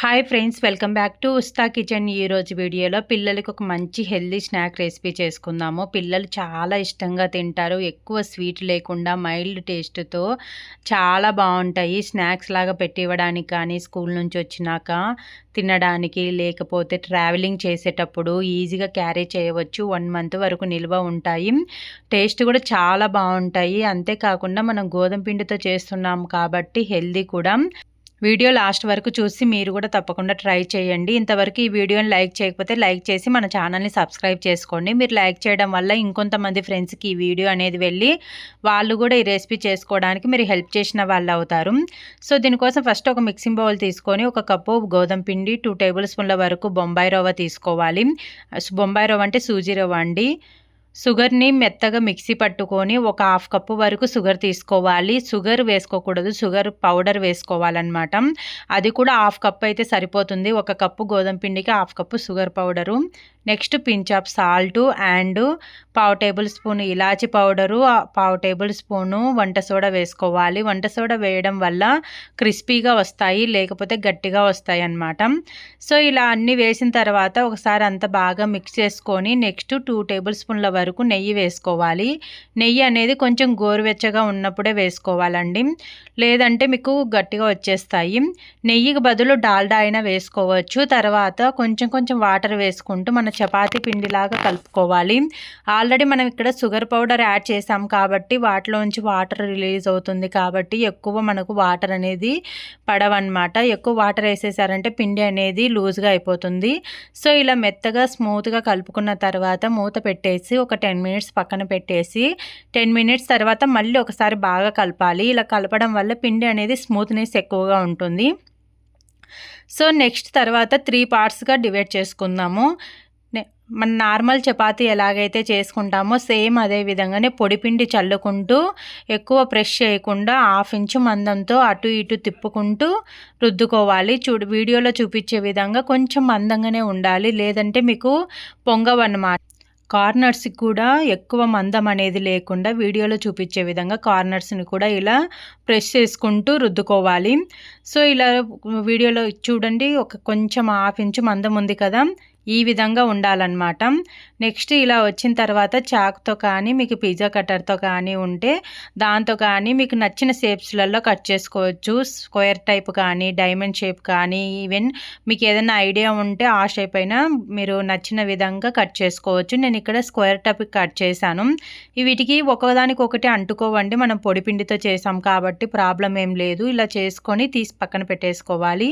Hi friends welcome back to ఉస్తా kitchen ఈరోజు వీడియోలో పిల్లలకి ఒక మంచి హెల్దీ స్నాక్ రెసిపీ చేసుకుందాము. పిల్లలు చాలా ఇష్టంగా తింటారు. ఎక్కువ స్వీట్ లేకుండా మైల్డ్ టేస్ట్తో చాలా బాగుంటాయి స్నాక్స్ లాగా పెట్టి ఇవ్వడానికి కానీ స్కూల్ నుంచి వచ్చినాక తినడానికి లేకపోతే ట్రావెలింగ్ చేసేటప్పుడు ఈజీగా క్యారీ చేయవచ్చు. వన్ మంత్ వరకు నిల్వ ఉంటాయి. టేస్ట్ కూడా చాలా బాగుంటాయి. అంతేకాకుండా మనం గోధుమ పిండితో చేస్తున్నాం కాబట్టి హెల్దీ కూడా. వీడియో లాస్ట్ వరకు చూసి మీరు కూడా తప్పకుండా ట్రై చేయండి. ఇంతవరకు ఈ వీడియోని లైక్ చేయకపోతే లైక్ చేసి మన ఛానల్ని సబ్స్క్రైబ్ చేసుకోండి. మీరు లైక్ చేయడం వల్ల ఇంకొంతమంది ఫ్రెండ్స్కి ఈ వీడియో అనేది వెళ్ళి వాళ్ళు కూడా ఈ రెసిపీ చేసుకోవడానికి మీరు హెల్ప్ చేసిన వాళ్ళు అవుతారు. సో దీనికోసం ఫస్ట్ ఒక మిక్సింగ్ బౌల్ తీసుకొని ఒక కప్పు గోధుమ పిండి టూ టేబుల్ స్పూన్ల వరకు బొంబాయి రవ్వ తీసుకోవాలి. బొంబాయి రవ్వ అంటే సూజీ రవ్వ అండి. షుగర్ని మెత్తగా మిక్సీ పట్టుకొని ఒక హాఫ్ కప్పు వరకు షుగర్ తీసుకోవాలి. షుగర్ వేసుకోకూడదు. షుగర్ పౌడర్ వేసుకోవాలన్నమాట. అది కూడా హాఫ్ కప్ అయితే సరిపోతుంది. ఒక కప్పు గోధుమ పిండికి half cup sugar powder. Next pinch of salt and పావు టేబుల్ స్పూన్ ఇలాచి పౌడరు. పావు టేబుల్ స్పూను వంట సోడా వేసుకోవాలి. వంట సోడా వేయడం వల్ల క్రిస్పీగా వస్తాయి. లేకపోతే గట్టిగా వస్తాయి అన్నమాట. సో ఇలా అన్నీ వేసిన తర్వాత ఒకసారి అంత బాగా మిక్స్ చేసుకొని నెక్స్ట్ టూ టేబుల్ స్పూన్ల వరకు నెయ్యి వేసుకోవాలి. నెయ్యి అనేది కొంచెం గోరువెచ్చగా ఉన్నప్పుడే వేసుకోవాలండి. లేదంటే మీకు గట్టిగా వచ్చేస్తాయి. నెయ్యికి బదులు డాల్డా అయినా వేసుకోవచ్చు. తర్వాత కొంచెం కొంచెం వాటర్ వేసుకుంటూ మన చపాతి పిండిలాగా కలుపుకోవాలి. ఆల్రెడీ మనం ఇక్కడ షుగర్ పౌడర్ యాడ్ చేసాం కాబట్టి వాటిలోంచి వాటర్ రిలీజ్ అవుతుంది కాబట్టి ఎక్కువ మనకు వాటర్ అనేది పడవన్నమాట. ఎక్కువ వాటర్ వేసేసారంటే పిండి అనేది లూజ్గా అయిపోతుంది. సో ఇలా మెత్తగా స్మూత్గా కలుపుకున్న తర్వాత మూత పెట్టేసి ఒక ఒక టెన్ మినిట్స్ పక్కన పెట్టేసి టెన్ మినిట్స్ తర్వాత మళ్ళీ ఒకసారి బాగా కలపాలి. ఇలా కలపడం వల్ల పిండి అనేది స్మూత్నెస్ ఎక్కువగా ఉంటుంది. సో నెక్స్ట్ తర్వాత త్రీ పార్ట్స్గా డివైడ్ చేసుకుందాము. మన నార్మల్ చపాతీ ఎలాగైతే చేసుకుంటామో సేమ్ అదే విధంగానే పొడిపిండి చల్లుకుంటూ ఎక్కువ ప్రెష్ చేయకుండా హాఫ్ ఇంచు మందంతో అటు ఇటు తిప్పుకుంటూ రుద్దుకోవాలి. చూడు వీడియోలో చూపించే విధంగా కొంచెం మందంగానే ఉండాలి. లేదంటే మీకు పొంగవన్నమాట. కార్నర్స్కి కూడా ఎక్కువ మందం అనేది లేకుండా వీడియోలో చూపించే విధంగా కార్నర్స్ని కూడా ఇలా ప్రెస్ చేసుకుంటూ రుద్దుకోవాలి. సో ఇలా వీడియోలో చూడండి. ఒక కొంచెం హాఫ్ ఇంచు మందం ఉంది కదా. ఈ విధంగా ఉండాలన్నమాట. నెక్స్ట్ ఇలా వచ్చిన తర్వాత చాక్తో కానీ మీకు పిజ్జా కట్టర్తో కానీ ఉంటే దాంతో కానీ మీకు నచ్చిన షేప్స్లలో కట్ చేసుకోవచ్చు. స్క్వేర్ టైప్ కానీ డైమండ్ షేప్ కానీ ఈవెన్ మీకు ఏదైనా ఐడియా ఉంటే ఆ షేప్ అయినా మీరు నచ్చిన విధంగా కట్ చేసుకోవచ్చు. నేను ఇక్కడ స్క్వేర్ టైప్ కట్ చేశాను. వీటికి ఒకదానికి ఒకటి అంటుకోవండి. మనం పొడిపిండితో చేసాం కాబట్టి ప్రాబ్లం ఏం లేదు. ఇలా చేసుకొని తీసి పక్కన పెట్టేసుకోవాలి.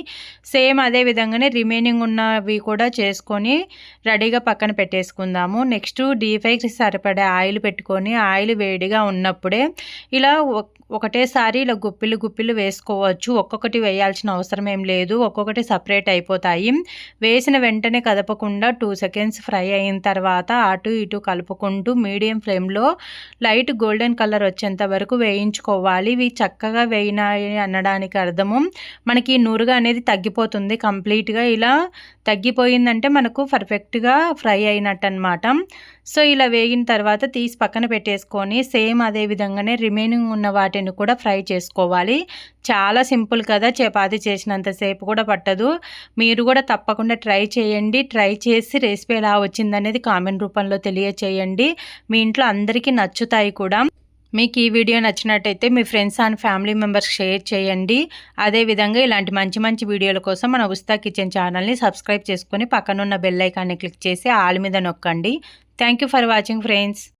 సేమ్ అదే విధంగానే రిమైనింగ్ ఉన్నవి కూడా చేసుకొని పెట్టుకొని రెడీగా పక్కన పెట్టేసుకుందాము. నెక్స్ట్ డీప్ ఫ్రైకి సరిపడే ఆయిల్ పెట్టుకొని ఆయిల్ వేడిగా ఉన్నప్పుడే ఇలా ఒకటేసారి ఇలా గుప్పిలు గుప్పిలు వేసుకోవచ్చు. ఒక్కొక్కటి వేయాల్సిన అవసరం ఏం లేదు. ఒక్కొక్కటి సపరేట్ అయిపోతాయి. వేసిన వెంటనే కదపకుండా టూ సెకండ్స్ ఫ్రై అయిన తర్వాత అటు ఇటు కలుపుకుంటూ మీడియం ఫ్లేమ్లో లైట్ గోల్డెన్ కలర్ వచ్చేంత వరకు వేయించుకోవాలి. ఇవి చక్కగా వేయినాయి అనడానికి అర్థము. మనకి నూరుగా అనేది తగ్గిపోతుంది కంప్లీట్గా. ఇలా తగ్గిపోయిందంటే మనకు పర్ఫెక్ట్గా ఫ్రై అయినట్టు అనమాట సో ఇలా వేగిన తర్వాత తీసి పక్కన పెట్టేసుకొని సేమ్ అదే విధంగానే రిమైనింగ్ ఉన్న వాటిని కూడా ఫ్రై చేసుకోవాలి. చాలా సింపుల్ కదా చపాతి చేసినంతసేపు కూడా పట్టదు. మీరు కూడా తప్పకుండా ట్రై చేయండి. ట్రై చేసి రెసిపీ ఎలా వచ్చిందనేది కామెంట్ రూపంలో తెలియచేయండి. మీ ఇంట్లో అందరికీ నచ్చుతాయి కూడా. మీకు ఈ వీడియో నచ్చినట్టయితే మీ friends and family members share చేయండి. అదేవిధంగా ఇలాంటి మంచి మంచి వీడియోల కోసం మన ఉస్తా కిచెన్ ఛానల్ని సబ్స్క్రైబ్ చేసుకొని పక్కనున్న బెల్ ఐకాన్ని క్లిక్ చేసి ఆల్ మీద నొక్కండి. Thank for watching friends.